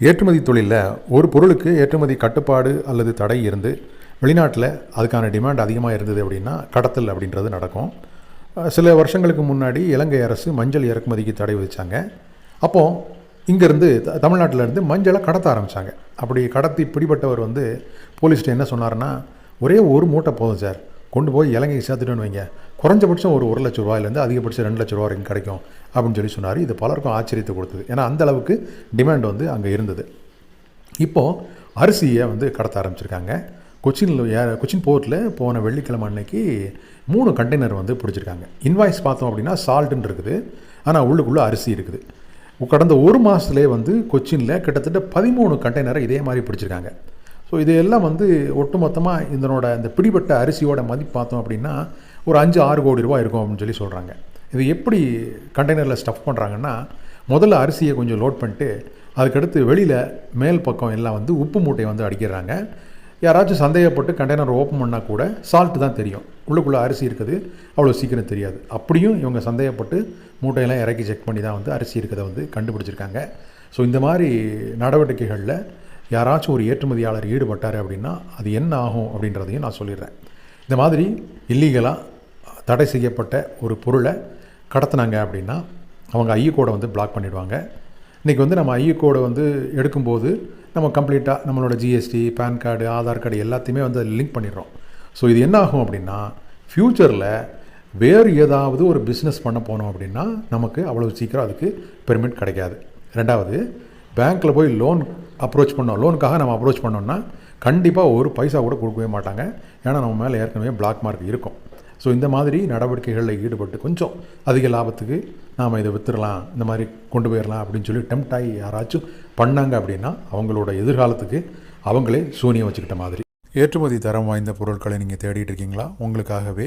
ஏற்றுமதி தொழிலில் ஒரு பொருளுக்கு ஏற்றுமதி கட்டுப்பாடு அல்லது தடை இருந்து வெளிநாட்டில் அதுக்கான டிமாண்ட் அதிகமாக இருந்தது அப்படின்னா கடத்தல் அப்படின்றது நடக்கும். சில வருஷங்களுக்கு முன்னாடி இலங்கை அரசு மஞ்சள் இறக்குமதிக்கு தடை விதித்தாங்க அப்போது இங்கேருந்து த தமிழ்நாட்டிலேருந்து மஞ்சளை கடத்த ஆரம்பித்தாங்க அப்படி கடத்தி பிடிபட்டவர் வந்து போலீஸ்கிட்ட என்ன சொன்னார்னா ஒரே ஒரு மூட்டை போதும் சார். கொண்டு போய் இலங்கைக்கு சேர்த்துட்டோன்னு வைங்க. குறைஞ்சபட்சம் ஒரு ஒரு லட்ச ரூபாயிலேருந்து அதிகபட்சம் ரெண்டு லட்ச ரூபா வரைக்கும் கிடைக்கும் அப்படின்னு சொல்லி சொன்னார். இது பலருக்கும் ஆச்சரியத்தை கொடுத்தது. ஏன்னா அந்த அளவுக்கு டிமாண்ட் வந்து அங்கே இருந்தது. இப்போது அரிசியை வந்து கடத்த ஆரம்பிச்சிருக்காங்க. கொச்சினில் கொச்சின் போர்ட்டில் போன வெள்ளிக்கிழமை அன்னைக்கு மூணு கண்டெய்னர் வந்து பிடிச்சிருக்காங்க. இன்வாய்ஸ் பார்த்தோம் அப்படின்னா சால்ட்டுன்னு இருக்குது. ஆனால் உள்ளுக்குள்ளே அரிசி இருக்குது. கடந்த ஒரு மாதத்துலேயே வந்து கொச்சினில் கிட்டத்தட்ட பதிமூணு கண்டெய்னரை இதே மாதிரி பிடிச்சிருக்காங்க. ஸோ இதையெல்லாம் வந்து ஒட்டுமொத்தமாக இதனோட இந்த பிடிபட்ட அரிசியோட மதிப்பு பார்த்தோம் அப்படின்னா ஒரு அஞ்சு ஆறு கோடி ரூபாய் இருக்கும் அப்படின்னு சொல்லி சொல்கிறாங்க இது எப்படி கண்டெய்னரில் ஸ்டஃப் பண்ணுறாங்கன்னா முதல்ல அரிசியை கொஞ்சம் லோட் பண்ணிட்டு அதுக்கடுத்து வெளியில் மேல் பக்கம் எல்லாம் வந்து உப்பு மூட்டையை வந்து அடிக்கிறாங்க. யாராச்சும் சந்தேகப்பட்டு கண்டெய்னர் ஓப்பன் பண்ணால் கூட சால்ட்டு தான் தெரியும். உள்ளுக்குள்ளே அரிசி இருக்குது அவ்வளோ சீக்கிரம் தெரியாது. அப்படியும் இவங்க சந்தேகப்பட்டு மூட்டையெல்லாம் இறக்கி செக் பண்ணி தான் வந்து அரிசி இருக்கிறத வந்து கண்டுபிடிச்சிருக்காங்க. ஸோ இந்த மாதிரி நடவடிக்கைகளில் யாராச்சும் ஒரு ஏற்றுமதியாளர் ஈடுபட்டார் அப்படின்னா அது என்ன ஆகும் அப்படின்றதையும் நான் சொல்லிடுறேன். இந்த மாதிரி இல்லீகலாக தடை செய்யப்பட்ட ஒரு பொருளை கடத்துனாங்க அப்படின்னா அவங்க ஐய கோடை வந்து பிளாக் பண்ணிடுவாங்க. இன்றைக்கி வந்து நம்ம ஐய கோடை வந்து எடுக்கும்போது நம்ம கம்ப்ளீட்டாக நம்மளோட GST PAN card Aadhaar card எல்லாத்தையுமே வந்து லிங்க் பண்ணிடுறோம். ஸோ இது என்ன ஆகும் அப்படின்னா ஃப்யூச்சரில் வேறு ஏதாவது ஒரு பிஸ்னஸ் பண்ண போனோம் அப்படின்னா நமக்கு அவ்வளோ சீக்கிரம் அதுக்கு பெர்மிட் கிடைக்காது. ரெண்டாவது பேங்க்கில் போய் லோன் அப்ரோச் பண்ணோம். லோனுக்காக நம்ம அப்ரோச் பண்ணோம்னா கண்டிப்பாக ஒரு பைசா கூட கொடுக்கவே மாட்டாங்க. ஏன்னா நம்ம மேலே ஏற்கனவே பிளாக் மார்க் இருக்கும். ஸோ இந்த மாதிரி நடவடிக்கைகளில் ஈடுபட்டு கொஞ்சம் அதிக லாபத்துக்கு நாம் இதை விற்றுடலாம் இந்த மாதிரி கொண்டு போயிடலாம் அப்படின்னு சொல்லி டெம்ட் ஆகி யாராச்சும் பண்ணாங்க அப்படின்னா அவங்களோட எதிர்காலத்துக்கு அவங்களே சூனியம் வச்சுக்கிட்ட மாதிரி. ஏற்றுமதி தரம் வாய்ந்த பொருட்களை நீங்கள் தேடிட்டு இருக்கீங்களா? உங்களுக்காகவே